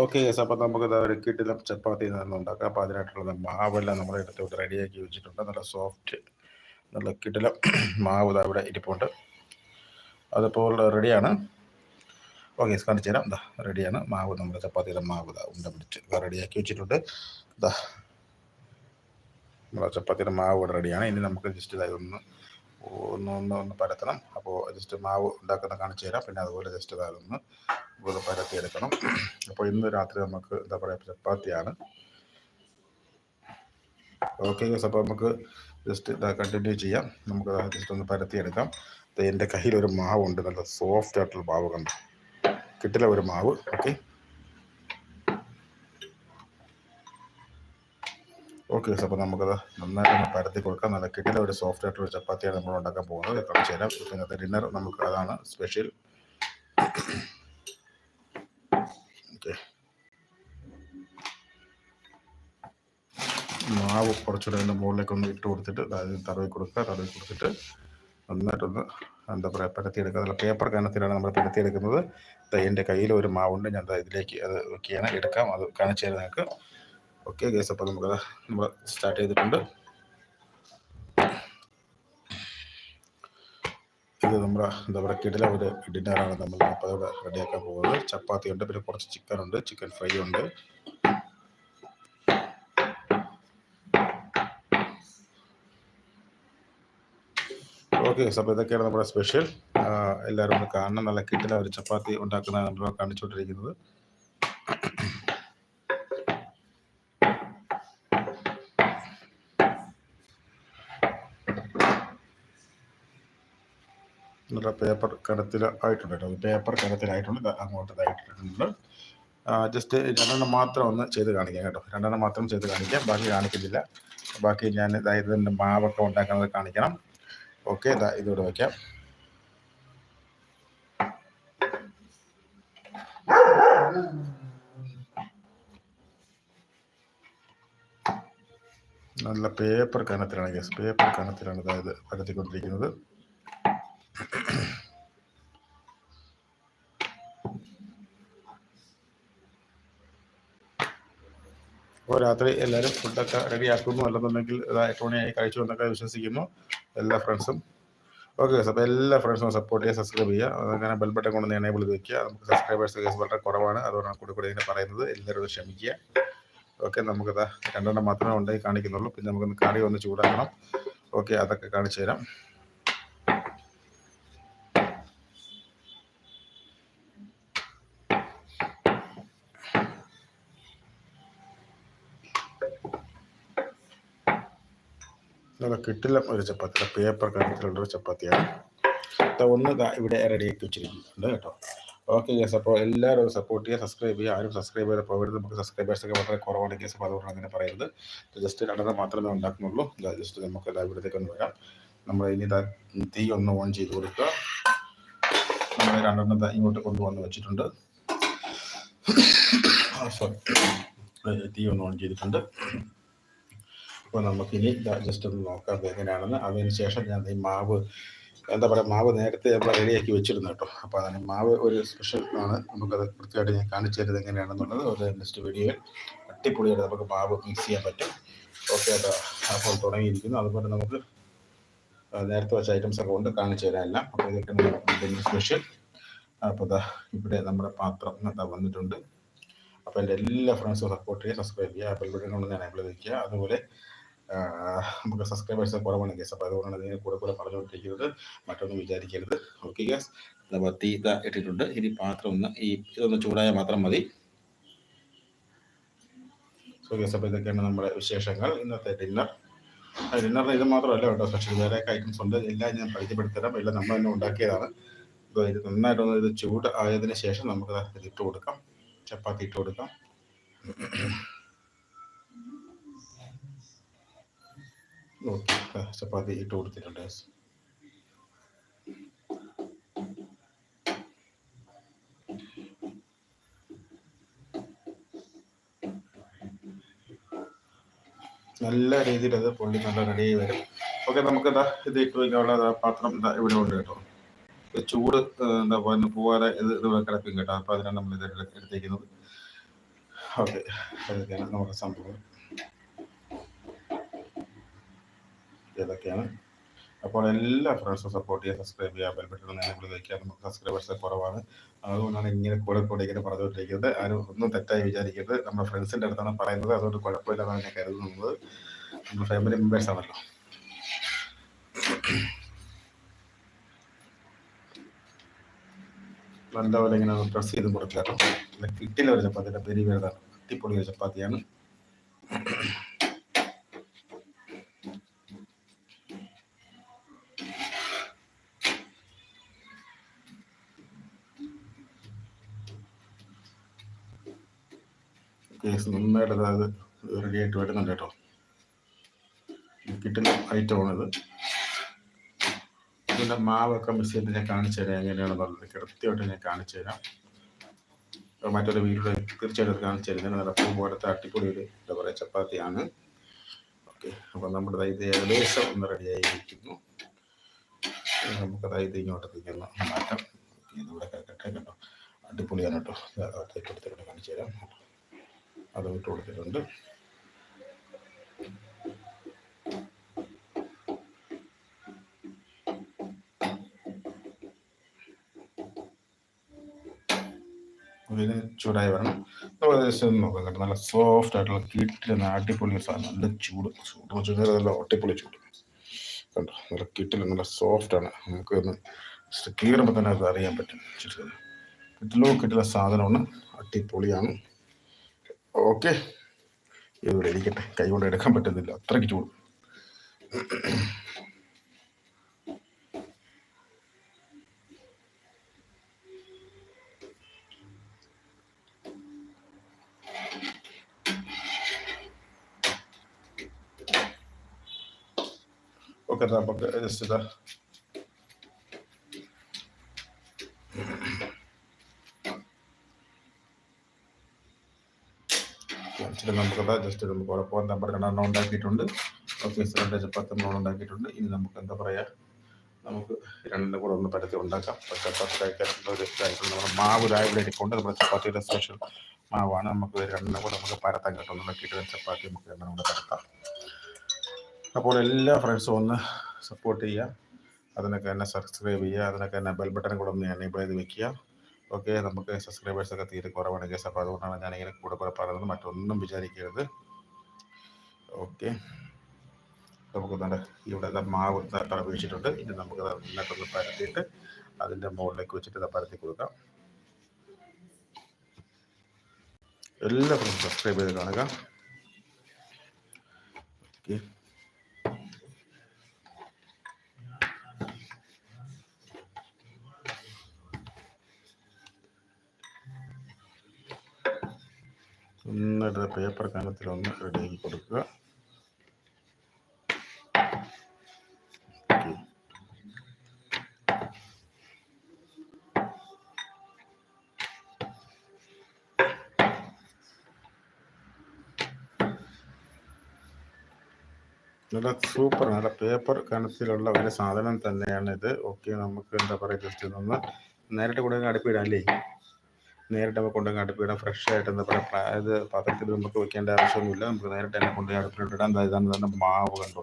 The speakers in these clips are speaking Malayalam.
ഓക്കെ യെസ് അപ്പം നമുക്ക് ഒരു ചപ്പാത്തി നിന്ന് ഉണ്ടാക്കാം. അപ്പോൾ അതിനായിട്ടുള്ള മാവെല്ലാം നമ്മൾ എടുത്ത് റെഡിയാക്കി വെച്ചിട്ടുണ്ട്. നല്ല സോഫ്റ്റ് നല്ല കിട്ടിലും മാവ് ഇവിടെ ഇരിപ്പുണ്ട്. അതിപ്പോൾ റെഡിയാണ് ഓക്കെ യെസ് കാണിച്ചു തരാം. ഇതാ റെഡിയാണ് മാവ് നമ്മുടെ ചപ്പാത്തിയുടെ മാവ് ഇതാ ഉണ്ട പിടിച്ച് റെഡിയാക്കി വെച്ചിട്ടുണ്ട്. ഇതാ നമ്മുടെ ചപ്പാത്തിയുടെ മാവ് ഇവിടെ റെഡിയാണ് ഇനി നമുക്ക് ജസ്റ്റ് ഇതായി ഒന്ന് ഒന്ന് ഒന്ന് ഒന്ന് പരത്തണം. അപ്പോൾ ജസ്റ്റ് മാവ് ഉണ്ടാക്കുന്ന കാണിച്ചു തരാം. പിന്നെ അതുപോലെ ജസ്റ്റ് അതൊന്ന് ഒന്ന് പരത്തിയെടുക്കണം. അപ്പോൾ ഇന്ന് രാത്രി നമുക്ക് എന്താ പറയുക ചപ്പാത്തിയാണ്. ഓക്കെ അപ്പോൾ നമുക്ക് ജസ്റ്റ് ഇതാ കണ്ടിന്യൂ ചെയ്യാം. നമുക്ക് ജസ്റ്റ് ഒന്ന് പരത്തിയെടുക്കാം. എന്റെ കയ്യിൽ ഒരു മാവുണ്ട്. നല്ല സോഫ്റ്റ് ആയിട്ടുള്ള മാവ് കണ്ടു? കിട്ടില്ല ഒരു മാവ്. ഓക്കെ ഓക്കെ അപ്പോൾ നമുക്കത് നന്നായിട്ട് പരത്തി കൊടുക്കാം. നല്ല കിട്ടിയ ഒരു സോഫ്റ്റ് ആയിട്ടുള്ള ഒരു ചപ്പാത്തിയാണ് നമ്മൾ ഉണ്ടാക്കാൻ പോകുന്നത്. കാണിച്ചു തരാം ഇന്നത്തെ ഡിന്നർ നമുക്ക് അതാണ് സ്പെഷ്യൽ ഓക്കെ. മാവ് കുറച്ചുകൂടെ അതിന്റെ മുകളിലേക്ക് ഒന്ന് ഇട്ട് കൊടുത്തിട്ട് അതായത് തറവി കൊടുക്കുക തറവി കൊടുത്തിട്ട് നന്നായിട്ടൊന്ന് എന്താ പറയുക പരത്തിയെടുക്കുക. നല്ല പേപ്പർ കനത്തിലാണ് നമ്മൾ പരത്തിയെടുക്കുന്നത്. എന്റെ കയ്യിൽ ഒരു മാവുണ്ട്. ഞാൻ ഇതിലേക്ക് അത് വെക്കുകയാണ്. എടുക്കാം. അത് കാണിച്ചു തരാം നിങ്ങൾക്ക്. ഓക്കെ ഗേസ് അപ്പോൾ നമുക്ക് നമ്മൾ സ്റ്റാർട്ട് ചെയ്തിട്ടുണ്ട്. ഇത് നമ്മുടെ എന്താ പറയുക കിടില ഒരു ഡിന്നറാണ് നമ്മൾ അപ്പോൾ ഇവിടെ റെഡിയാക്കാൻ പോകുന്നത്. ചപ്പാത്തി ഉണ്ട് പിന്നെ കുറച്ച് ചിക്കൻ ഉണ്ട് ചിക്കൻ ഫ്രൈ ഉണ്ട്. ഓക്കെ അപ്പോൾ ഇതൊക്കെയാണ് നമ്മുടെ സ്പെഷ്യൽ എല്ലാവരും ഒന്ന് കാണണം. നല്ല കിട്ടില ഒരു ചപ്പാത്തി ഉണ്ടാക്കുന്ന നമ്മൾ കാണിച്ചുകൊണ്ടിരിക്കുന്നത്. നല്ല പേപ്പർ കനത്തിൽ ആയിട്ടുണ്ട് കേട്ടോ പേപ്പർ കനത്തിലായിട്ടുണ്ട് അങ്ങോട്ട് ഇതായിട്ടുണ്ട്. ജസ്റ്റ് രണ്ടെണ്ണം മാത്രം ഒന്ന് ചെയ്ത് കാണിക്കാം കേട്ടോ. രണ്ടെണ്ണം മാത്രം ചെയ്ത് കാണിക്കാം. ബാക്കി കാണിക്കുന്നില്ല. ബാക്കി ഞാൻ ഇതായത് എന്റെ മാവൊക്കെ ഉണ്ടാക്കുന്നത് കാണിക്കണം. ഓക്കെ ഇതാ ഇതിവിടെ വയ്ക്കാം നല്ല പേപ്പർ കനത്തിലാണ് ഗ്യാസ് പേപ്പർ കനത്തിലാണ് അതായത് പരത്തിക്കൊണ്ടിരിക്കുന്നത്. രാത്രി എല്ലാവരും ഫുഡൊക്കെ റെഡി ആക്കുന്നു അല്ലെന്നുണ്ടെങ്കിൽ എട്ട് മണിയായി കഴിച്ചു എന്നൊക്കെ വിശ്വസിക്കുന്നു. എല്ലാ ഫ്രണ്ട്സും ഓക്കെ അപ്പോൾ എല്ലാ ഫ്രണ്ട്സും സപ്പോർട്ട് ചെയ്യുക സബ്സ്ക്രൈബ് ചെയ്യുക. അങ്ങനെ ബെൽ ബട്ടൺ കൊണ്ട് എനേബിൾ ചെയ്ത് വെക്കുക. നമുക്ക് സബ്സ്ക്രൈബേഴ്സ് കേസ് വളരെ കുറവാണ്. അതുകൊണ്ടാണ് കൂടി കൂടി ഇങ്ങനെ പറയുന്നത്. എല്ലാവരും ക്ഷമിക്കുക. ഓക്കെ നമുക്കത് രണ്ടെണ്ണം മാത്രമേ ഉണ്ടായി കാണിക്കുന്നുള്ളൂ. പിന്നെ നമുക്കൊന്ന് കറി ഒന്ന് ചൂടാക്കണം. ഓക്കെ അതൊക്കെ കാണിച്ചു തരാം. നല്ല കിട്ടില്ല. ഒരു ചപ്പാത്തി പേപ്പർ കണക്കിലുള്ള ഒരു ചപ്പാത്തിയാണ്. ഒന്ന് ഇവിടെ റെഡിയാക്കി വെച്ചിരിക്കുന്നുണ്ട് കേട്ടോ. ഓക്കെ ഗ്യാസ് അപ്പോൾ എല്ലാവരും സപ്പോർട്ട് ചെയ്യുക സബ്സ്ക്രൈബ് ചെയ്യുക. ആരും സബ്സ്ക്രൈബ് ചെയ്ത് പോകരുത്. നമുക്ക് സബ്സ്ക്രൈബേഴ്സൊക്കെ വളരെ കുറവാണ് ഗ്യാസ് അപ്പോൾ അതുകൊണ്ട് അങ്ങനെ പറയുന്നത്. ജസ്റ്റ് രണ്ടെണ്ണം മാത്രമേ ഉണ്ടാക്കുന്നുള്ളൂ. ജസ്റ്റ് നമുക്ക് ഇവിടത്തേക്ക് ഒന്ന് വരാം. നമ്മൾ ഇനി തീ ഒന്ന് ഓൺ ചെയ്ത് കൊടുക്കുക. നമ്മൾ രണ്ടെണ്ണം ഇങ്ങോട്ട് കൊണ്ടുവന്ന് വെച്ചിട്ടുണ്ട്. സോറി തീ ഒന്ന് ഓൺ ചെയ്തിട്ടുണ്ട്. അപ്പോൾ നമുക്കിനി ജസ്റ്റ് ഒന്ന് നോക്കാം എങ്ങനെയാണെന്ന്. അതിന് ശേഷം ഞാൻ ഈ മാവ് എന്താ പറയുക മാവ് നേരത്തെ നമ്മൾ റെഡിയാക്കി വെച്ചിരുന്നു കേട്ടോ. അപ്പോൾ അതിന് മാവ് ഒരു സ്പെഷ്യൽ ആണ്. നമുക്കത് കൃത്യമായിട്ട് ഞാൻ കാണിച്ചു തരുന്നത് എങ്ങനെയാണെന്നുള്ളത് ഒരു നെക്സ്റ്റ് വീഡിയോയിൽ അട്ടിപ്പൊളിയായിട്ട് നമുക്ക് മാവ് മിക്സ് ചെയ്യാൻ പറ്റും. ഓക്കെ അത് അപ്പോൾ തുടങ്ങിയിരിക്കുന്നു. അതുപോലെ നമുക്ക് നേരത്തെ വെച്ച ഐറ്റംസ് ഒക്കെ കൊണ്ട് കാണിച്ചു തരാനില്ല അപ്പോൾ ഇതൊക്കെ സ്പെഷ്യൽ അപ്പോൾ ഇതാ ഇവിടെ നമ്മുടെ പാത്രം എന്താ വന്നിട്ടുണ്ട്. അപ്പോൾ എന്റെ എല്ലാ ഫ്രണ്ട്സും സപ്പോർട്ട് ചെയ്യുക സബ്സ്ക്രൈബ് ചെയ്യുക അപ്പോൾ ഇവിടെ ഞാൻ അപ്ലൈ വയ്ക്കുക അതുപോലെ നമുക്ക് സബ്സ്ക്രൈബേഴ്സ് കുറവാണ് ഗ്യാസ് അപ്പോൾ അതുകൊണ്ടാണ് ഇതിനെ കൂടെ കൂടെ പറഞ്ഞുകൊണ്ടിരിക്കുന്നത്. മറ്റൊന്നും വിചാരിക്കരുത്. ഓക്കെ ഗ്യാസ് അപ്പോൾ തീ ഇട്ടിട്ടുണ്ട്. ഇനി പാത്രം ഒന്ന് ഈ ഇതൊന്ന് ചൂടായാൽ മാത്രം മതി. സോ ഗ്യാസ് അപ്പോൾ ഇതൊക്കെയാണ് നമ്മുടെ വിശേഷങ്ങൾ. ഇന്നത്തെ ഡിന്നർ ഡിന്നറിന് ഇത് മാത്രമല്ല കേട്ടോ. സ്പെഷ്യൽ വേറെ ഐറ്റംസ് ഉണ്ട്. എല്ലാം ഞാൻ പരിചയപ്പെടുത്തരാം. എല്ലാം നമ്മൾ തന്നെ ഉണ്ടാക്കിയതാണ്. അപ്പോൾ ഇത് നന്നായിട്ടൊന്ന് ഇത് ചൂട് ആയതിനു ശേഷം നമുക്ക് ഇത് ഇട്ട് കൊടുക്കാം. ചപ്പാത്തി ഇട്ട് കൊടുക്കാം. ചപ്പാത്തി ഇട്ട് കൊടുത്തിട്ടുണ്ട്. നല്ല രീതിയിൽ അത് പൊള്ളി നല്ല റെഡിയായി വരും. ഓക്കെ നമുക്ക് എന്താ ഇത് ഇട്ട് വയ്ക്കാനുള്ള പാത്രം എന്താ ഇവിടെ ഉണ്ട് കേട്ടോ. ചൂട് എന്താ പറയുക പോവാതെ ഇത് ഇത് കിടക്കും കേട്ടോ. അപ്പോൾ അതിനാണ് നമ്മൾ ഇത് എടുത്തേക്കുന്നത്. ഓക്കെ അതൊക്കെയാണ് നമ്മുടെ സംഭവം. ഇതൊക്കെയാണ്. അപ്പോൾ എല്ലാ ഫ്രണ്ട്സും സപ്പോർട്ട് ചെയ്യുക സബ്സ്ക്രൈബ് ചെയ്യുക ബെൽബട്ടൺ വയ്ക്കുക നമുക്ക് സബ്സ്ക്രൈബേഴ്സ് കുറവാണ്. അതുകൊണ്ടാണ് ഇങ്ങനെ കൂടെ കൂടെ ഇങ്ങനെ പറഞ്ഞുകൊണ്ടിരിക്കുന്നത്. ആരും ഒന്നും തെറ്റായി വിചാരിക്കരുത്. നമ്മുടെ ഫ്രണ്ട്സിന്റെ അടുത്താണ് പറയുന്നത്. അതുകൊണ്ട് കുഴപ്പമില്ലെന്നാണ് ഞാൻ കരുതുന്നത്. നമ്മുടെ ഫാമിലി മെമ്പേഴ്സ് ആണല്ലോ. നല്ലപോലെ ഇങ്ങനെ പ്രസ് ചെയ്ത് കൊടുക്കാറുണ്ട് കിട്ടില്ല ഒരു ചപ്പാത്തിയുടെ പെരി വേദന അടിപൊളി ഒരു ചപ്പാത്തിയാണ്. കേസ് നന്നായിട്ട് അത് റെഡി ആയിട്ട് വരുന്നുണ്ട് കേട്ടോ. കിട്ടുന്ന ഐറ്റമാണിത് ഇതിന്റെ മാവൊക്കെ മിക്സ് ചെയ്ത് ഞാൻ കാണിച്ചു തരാം എങ്ങനെയാണെന്നുള്ളത് കൃത്യമായിട്ട് ഞാൻ കാണിച്ചു തരാം. മറ്റൊരു വീട്ടിൽ തീർച്ചയായിട്ടും കാണിച്ചു തരുന്നത് നല്ല പൂ പോലത്തെ അട്ടിപ്പൊളി ഒരു എന്താ പറയുക ചപ്പാത്തിയാണ്. ഓക്കെ. അപ്പം നമ്മുടെ ഇത് ഏകദേശം ഒന്ന് റെഡിയായിരിക്കുന്നു നമുക്ക് ഇത് ഇങ്ങോട്ടത്തേക്ക് ഒന്ന് മാറ്റാം. ഇവിടെ കേട്ടോ അടിപൊളിയാണ് കേട്ടോ. അകത്തേക്ക് കാണിച്ചു തരാം. അത് ഇട്ട് കൊടുത്തിട്ടുണ്ട്. ഇതിന് ചൂടായി വരണം. നമ്മൾ ഒന്ന് നോക്കാം കേട്ടോ. നല്ല സോഫ്റ്റ് ആയിട്ടുള്ള കിട്ടിലെന്ന അടിപൊളി സാധനം. നല്ല ചൂട്. ചൂട് വെച്ചാൽ നല്ല ഒട്ടിപ്പൊളി ചൂട്. കണ്ടോ? നല്ല കിട്ടിൽ നല്ല സോഫ്റ്റ് ആണ്. നമുക്ക് ഒന്ന് കീറുമ്പോൾ തന്നെ അത് അറിയാൻ പറ്റും. കിട്ടിലോ കിട്ടില്ല സാധനമാണ്. അടിപൊളിയാണ്. ഓക്കെ. ഇവിടെ ഇരിക്കട്ടെ. കൈ കൊണ്ട് എടുക്കാൻ പറ്റുന്നില്ല. അത്രയ്ക്ക് ചൂട്. ഓക്കെ നമുക്ക് ജസ്റ്റ് ഇതാ. കാണിച്ചിട്ട് നമുക്കത് ജസ്റ്റ് നമുക്ക് ഉറപ്പ് നമ്പർ രണ്ടെണ്ണം ഉണ്ടാക്കിയിട്ടുണ്ട്. ഓഫീസ് രണ്ട് ചപ്പാത്തി നമ്മൾ ഉണ്ടാക്കിയിട്ടുണ്ട്. ഇനി നമുക്ക് എന്താ പറയുക നമുക്ക് രണ്ടിന്റെ കൂടെ ഒന്ന് പരത്തി ഉണ്ടാക്കാം. ചപ്പാത്തി കഴിക്കാനുള്ള ഒരു മാവ് രാവിലെ ഇരിക്കൊണ്ട് നമ്മുടെ ചപ്പാത്തിയുടെ സ്പെഷ്യൽ മാവാണ്. നമുക്ക് രണ്ടിന്റെ കൂടെ നമുക്ക് പരത്താൻ കിട്ടും. ഉണ്ടാക്കിയിട്ട് ചപ്പാത്തി നമുക്ക് രണ്ടെണ്ണം കൂടെ പരത്താം. അപ്പോൾ എല്ലാ ഫ്രണ്ട്സും ഒന്ന് സപ്പോർട്ട് ചെയ്യുക. അതിനൊക്കെ എന്നെ സബ്സ്ക്രൈബ് ചെയ്യുക. അതിനൊക്കെ എന്നെ ബെൽ ബട്ടൺ കൂടെ ഒന്ന് എനേബിൾ ചെയ്ത് വെക്കുക. ഓക്കെ നമുക്ക് സബ്സ്ക്രൈബേഴ്സ് ഒക്കെ തീരെ കുറവാണ് കേസ് അപ്പോൾ അതുകൊണ്ടാണ് ഞാനിങ്ങനെ കൂടെ കൂടെ പറയുന്നത്. മറ്റൊന്നും വിചാരിക്കരുത്. ഓക്കെ. നമുക്ക് ഇവിടെ മാവ് തറപ്പിച്ചിട്ടുണ്ട് ഇനി നമുക്ക് നന്നായിട്ടൊന്ന് പരത്തിയിട്ട് അതിന്റെ മുകളിലേക്ക് വെച്ചിട്ട് പരത്തി കൊടുക്കാം. എല്ലാവരും സബ്സ്ക്രൈബ് ചെയ്ത് കാണുക. ഓക്കെ നന്നായിട്ട് പേപ്പർ കനത്തിൽ ഒന്ന് റെഡിയാക്കി കൊടുക്കുക. നല്ല സൂപ്പർ നല്ല പേപ്പർ കനത്തിലുള്ള ഒരു സാധനം തന്നെയാണ് ഇത് ഓക്കെ നമുക്ക് എന്താ പറയുക ജസ്റ്റ് ഒന്ന് നേരിട്ട് കൂടെ അടുപ്പിടാം അല്ലേ? നേരിട്ട് നമുക്ക് കൊണ്ടുപോയി അടുപ്പിടാം. ഫ്രഷ് ആയിട്ട് എന്താ പറയുക ഇത് പാത്രത്തിൽ നമുക്ക് വെക്കേണ്ട ആവശ്യമൊന്നുമില്ല. നമുക്ക് നേരിട്ട് തന്നെ കൊണ്ടുപോയി അടുപ്പിലിടാം ഇതാണ് തന്നെ മാവ് കണ്ടു?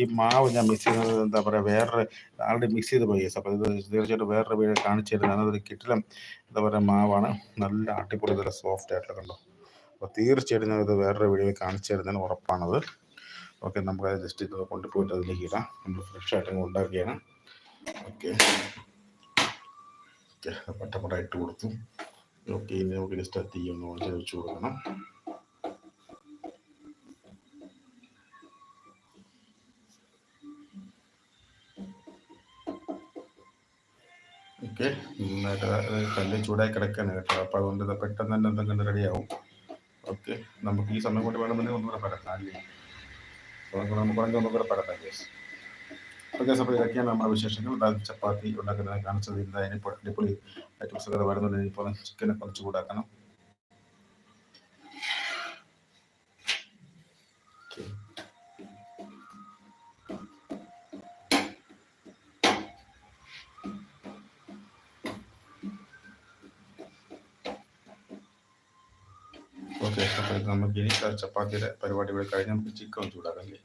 ഈ മാവ് ഞാൻ മിക്സ് ചെയ്യുന്നത് എന്താ പറയുക വേറെ ആൾറെഡി മിക്സ് ചെയ്ത് പോയി. അപ്പോൾ ഇത് തീർച്ചയായിട്ടും വേറൊരു വീട് കാണിച്ചു തരുന്നതാണ്. അതൊരു കിട്ടിലും എന്താ പറയുക മാവാണ്. നല്ല അടിപൊളി നല്ല സോഫ്റ്റ് ആയിട്ടുള്ള കണ്ടോ? അപ്പോൾ തീർച്ചയായിട്ടും ഞാനിത് വേറൊരു വീഡിയോയിൽ കാണിച്ചു തരുന്നതിന് ഉറപ്പാണത്. ഓക്കെ നമുക്ക് ജസ്റ്റ് ഇത് കൊണ്ടുപോയിട്ട് അതിലേക്ക് ഇടാം. നമ്മൾ ഫ്രഷ് ആയിട്ട് ഉണ്ടാക്കിയാണ് ഓക്കെ. പട്ടപ്പട ഇട്ട് കൊടുത്തു. ഓക്കെ ഇനി നമുക്ക് സ്റ്റാർട്ട് ഓൺ ചെയ്ത് വെച്ച് കൊടുക്കണം ഓക്കെ കല്ല് ചൂടായി കിടക്കാണ് കേട്ടോ അപ്പോൾ അതുകൊണ്ട് പെട്ടെന്ന് തന്നെ എന്തെങ്കിലും റെഡിയാവും ഓക്കെ നമുക്ക് ഈ സമയം കൊണ്ട് വേണമെന്നുണ്ടെങ്കിൽ ഒന്നുകൂടെ പരത്താം അല്ലേ അപ്പോൾ നമുക്ക് വേണമെങ്കിൽ ഒന്നുകൂടെ അപ്പോൾ ഇതൊക്കെയാണ് നമ്മുടെ വിശേഷങ്ങൾ അതായത് ചപ്പാത്തി ഉണ്ടാക്കുന്നത് കാണിച്ചത് ഇന്ന് അതിനിപ്പോൾ അടിപൊളി വരുന്നുണ്ട്. ഇനിയിപ്പോൾ ചിക്കനെ കുറച്ച് കൂടാക്കണം. ഓക്കെ അപ്പോൾ ഇത് നമുക്ക് ഇനി ചപ്പാത്തിയുടെ പരിപാടി കഴിഞ്ഞ് നമുക്ക് ചിക്കൻ ചൂടാക്കാം. അല്ലേ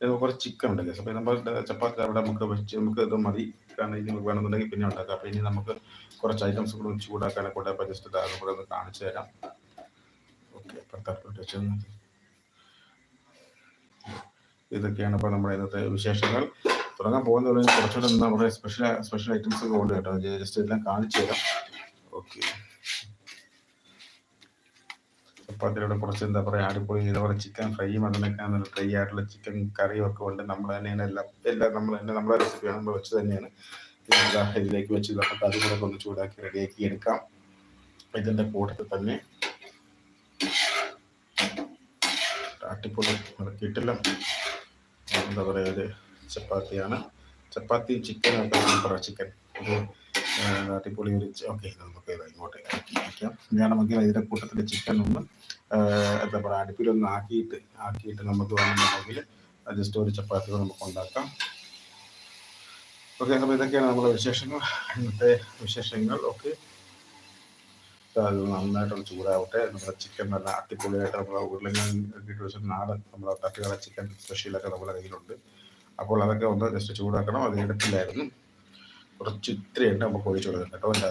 കുറച്ച് ചിക്കൻ ഉണ്ട് ഗസ് അപ്പോൾ നമ്മൾ ചപ്പാത്തി അവിടെ നമുക്ക് വെച്ച് നമുക്ക് ഇത് മതി. കാരണം ഇനി നമുക്ക് വേണമെന്നുണ്ടെങ്കിൽ പിന്നെ ഉണ്ടാക്കാം. അപ്പോൾ ഇനി നമുക്ക് കുറച്ച് ഐറ്റംസ് കൂടെ ഒന്ന് ചൂടാക്കാനൊക്കെ കൂടെ അപ്പോൾ ജസ്റ്റ് ഇതാകും കൂടെ ഒന്ന് കാണിച്ചു തരാം. ഓക്കെ ഇതൊക്കെയാണ് ഇപ്പോൾ നമ്മുടെ ഇന്നത്തെ വിശേഷങ്ങൾ. തുടങ്ങാൻ പോകുന്നതുകൊണ്ട് കുറച്ചുകൂടെ നമ്മുടെ സ്പെഷ്യൽ സ്പെഷ്യൽ ഐറ്റംസ് ഒക്കെ ഉണ്ട് കേട്ടോ ജസ്റ്റ് എല്ലാം കാണിച്ചു തരാം. ഓക്കെ ചപ്പാത്തിയുടെ കുറച്ച് എന്താ പറയുക അടിപൊളി എന്താ പറയുക ചിക്കൻ ഫ്രൈ അതിനൊക്കെ നല്ല ഫ്രൈ ആയിട്ടുള്ള ചിക്കൻ കറിയും ഒക്കെ ഉണ്ട്. നമ്മൾ തന്നെയാണ് എല്ലാം എല്ലാം നമ്മൾ തന്നെ നമ്മളെ റെസിപ്പിയാണ് നമ്മൾ വെച്ച് തന്നെയാണ് ഇതാ ഇതിലേക്ക് വെച്ച് നമുക്ക് അത് കൂടെ ഒന്ന് ചൂടാക്കി റെഡിയാക്കി എടുക്കാം. ഇതിന്റെ കൂട്ടത്തിൽ തന്നെ. കിട്ടില്ല എന്താ പറയുക ഒരു ചപ്പാത്തിയാണ്. ചപ്പാത്തി ചിക്കൻ ഒക്കെ ചിക്കൻ ഒരു അടിപൊളി ഒരു ഓക്കെ നമുക്ക് ഇങ്ങോട്ടേക്ക് ആക്കി വയ്ക്കാം വേണമെങ്കിൽ ഇതിന്റെ കൂട്ടത്തിൽ ചിക്കൻ ഒന്ന് എന്താ പറയുക അടുപ്പിലൊന്ന് ആക്കിയിട്ട് ആക്കിയിട്ട് നമുക്ക് വേണമെന്നുണ്ടെങ്കിൽ ജസ്റ്റ് ഒരു ചപ്പാത്തി നമുക്ക് ഉണ്ടാക്കാം. ഓക്കെ അപ്പോൾ ഇതൊക്കെയാണ് നമ്മുടെ വിശേഷങ്ങൾ. ഇന്നത്തെ വിശേഷങ്ങൾ. ഓക്കെ. അത് നന്നായിട്ടൊന്ന് ചൂടാവട്ടെ. നമ്മുടെ ചിക്കൻ നല്ല അടിപൊളിയായിട്ട് നമ്മുടെ ഉരുളങ്ങൻ ഇട്ട് വെച്ച നാടൻ നമ്മുടെ തട്ടുകട ചിക്കൻ സ്പെഷ്യലൊക്കെ നമ്മുടെ കയ്യിലുണ്ട്. അപ്പോൾ അതൊക്കെ ഒന്ന് ജസ്റ്റ് ചൂടാക്കണം. അത് എടുത്തില്ലായിരുന്നു. കുറച്ച് ഇത്രയുണ്ട്. നമുക്ക് ഒഴിച്ചു കൊടുക്കാം കേട്ടോ. അതിന്റെ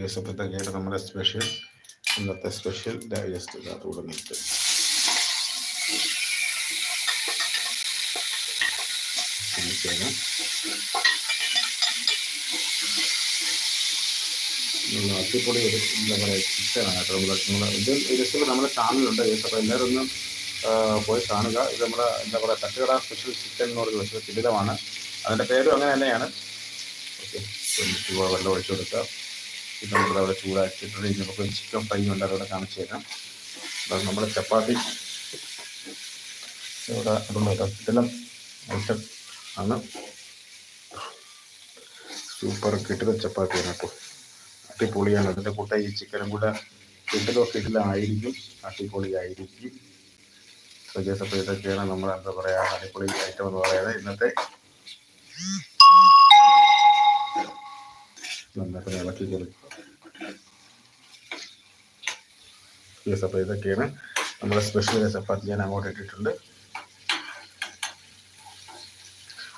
ഗ്യാസ് അപ്പോഴത്തേക്കായിട്ട് നമ്മുടെ സ്പെഷ്യൽ ഇന്നത്തെ സ്പെഷ്യൽ ജസ്റ്റ് ഇതിനകത്തൂടെ നിൽക്കും. അടിപൊളി ഒരു നമ്മുടെ പറയുക ചിക്കനാണ് കേട്ടോ നമ്മൾ ഇത് ഇതിൽ നമ്മുടെ ചാനലുണ്ട് അപ്പോൾ എല്ലാവരും ഒന്ന് പോയി കാണുക. ഇത് നമ്മുടെ എന്താ പറയുക തട്ടുകട സ്പെഷ്യൽ ചിക്കൻ എന്ന് പറയുന്ന സ്പെഷ്യൽ കിടിലമാണ് അതിന്റെ പേരും അങ്ങനെ തന്നെയാണ്. ഓക്കെ വെള്ളം ഒഴിച്ചു കൊടുക്കുക ഇത് നമ്മൾ അവിടെ ചൂടാക്കിയിട്ടുണ്ട് ഇനി നമുക്ക് ചിക്കൻ ഫ്രൈ ഉണ്ട് അതവിടെ കാണിച്ചു തരാം. അത് നമ്മൾ ചപ്പാത്തി. ഇവിടെ കിടിലം ഐറ്റം ആണ്. സൂപ്പർ കിട്ടുന്ന ചപ്പാത്തിയാണ് അപ്പോൾ അടിപൊളിയാണ്. അതിന്റെ കൂട്ട ഈ ചിക്കനും കൂടെ കിട്ടലൊക്കെ കിട്ടിലായിരിക്കും അടിപൊളിയായിരിക്കും. സജേസ് അപ്പോൾ ഇതൊക്കെയാണ് നമ്മൾ എന്താ പറയുക അടിപൊളി ഐറ്റം എന്ന് പറയുന്നത്. ഇന്നത്തെ നന്നായിട്ട് ഇളക്കി കൊടുക്കും ഇതൊക്കെയാണ് നമ്മുടെ സ്പെഷ്യൽ ചപ്പാത്തി ഞാൻ അങ്ങോട്ട് ഇട്ടിട്ടുണ്ട്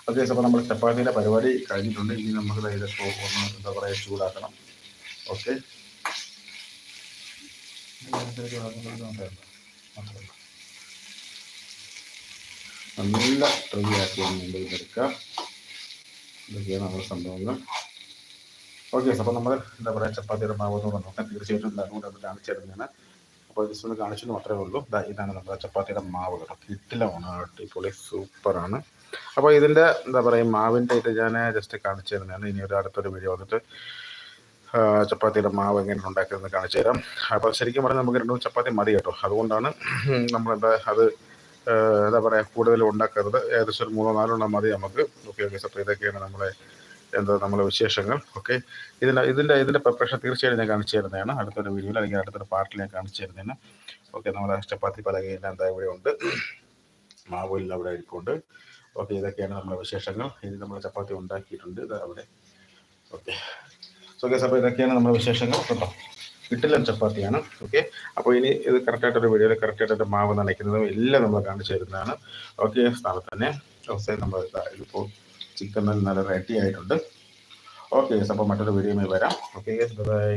ഓക്കെ അപ്പോൾ നമ്മുടെ ചപ്പാത്തിയുടെ പരിപാടി കഴിഞ്ഞിട്ടുണ്ട് ഇനി നമുക്ക് ഇതൊക്കെ ഒന്ന് എന്താ പറയുക ചൂടാക്കണം ഓക്കെ നല്ല ആക്കി ഒന്ന് എടുക്കാം ഇതൊക്കെയാണ് നമ്മുടെ സംഭവങ്ങൾ ഓക്കെ അപ്പോൾ നമ്മൾ എന്താ പറയുക ചപ്പാത്തിയുടെ മാവ് എന്ന് നോക്കാം. തീർച്ചയായിട്ടും അതുകൊണ്ട് അത് കാണിച്ചിരുന്നതാണ് അപ്പോൾ ജസ്റ്റ് ഒന്ന് കാണിച്ചെന്ന് മാത്രമേ ഉള്ളൂ. ഇതാണ് നമ്മുടെ ചപ്പാത്തിയുടെ മാവ് കേട്ടോ. കിട്ടിലാണ് അടിപൊളി സൂപ്പറാണ് അപ്പോൾ ഇതിന്റെ എന്താ പറയുക മാവിന്റെ ഇത് ഞാൻ ജസ്റ്റ് കാണിച്ചു തരുന്നതാണ് ഇനി ഒരു അടുത്തൊരു വീഡിയോ വന്നിട്ട് ചപ്പാത്തിയുടെ മാവ് എങ്ങനെ ഉണ്ടാക്കുന്നത് കാണിച്ചു തരാം. അപ്പോൾ ശരിക്കും പറഞ്ഞാൽ നമുക്ക് രണ്ടും ചപ്പാത്തി മതി കേട്ടോ. അതുകൊണ്ടാണ് നമ്മളെന്താ അത് എന്താ പറയുക കൂടുതൽ ഉണ്ടാക്കരുത് ഏകദേശം ഒരു മൂന്നോ നാലോ എണ്ണം മതി നമുക്ക്. ഓക്കെ ഓക്കെ അപ്പോൾ ഇതൊക്കെയാണ് നമ്മളെ എന്താ നമ്മളെ വിശേഷങ്ങൾ? ഓക്കെ. ഇതിന്റെ ഇതിന്റെ ഇതിന്റെ പ്രിപ്പറേഷൻ തീർച്ചയായും ഞാൻ കാണിച്ചു തരുന്നതാണ്. അടുത്തൊരു വീഡിയോയിൽ അല്ലെങ്കിൽ അടുത്തൊരു പാർട്ടിൽ ഞാൻ കാണിച്ചു തരുന്നതാണ്. ഓക്കെ നമ്മുടെ ചപ്പാത്തി പലകയെല്ലാം എന്താ ഇവിടെ ഉണ്ട്? മാവൂലിൽ അവിടെ ഇരിപ്പുണ്ട് ഓക്കെ ഇതൊക്കെയാണ് നമ്മുടെ വിശേഷങ്ങൾ. ഇനി നമ്മൾ ചപ്പാത്തി ഉണ്ടാക്കിയിട്ടുണ്ട്. ഇത് അവിടെ. ഓക്കെ. സോ അപ്പോൾ ഇതൊക്കെയാണ് നമ്മുടെ വിശേഷങ്ങൾ. കേട്ടോ കിട്ടില്ല ചപ്പാത്തിയാണ്. ഓക്കെ. അപ്പോൾ ഇനി ഇത് കറക്റ്റായിട്ടൊരു വീഡിയോയിൽ കറക്റ്റായിട്ടൊരു മാവ് നനയ്ക്കുന്നതും എല്ലാം നമ്മൾ കാണിച്ചു തരുന്നതാണ്. ഓക്കെ സ്ഥലത്ത് തന്നെ. ദിവസം നമ്മൾ ഇതിപ്പോൾ ചിക്കൻ നല്ല റെഡി ആയിട്ടുണ്ട്. ഓക്കെ അപ്പോൾ മറ്റൊരു വീഡിയോ വരാം. Okay bye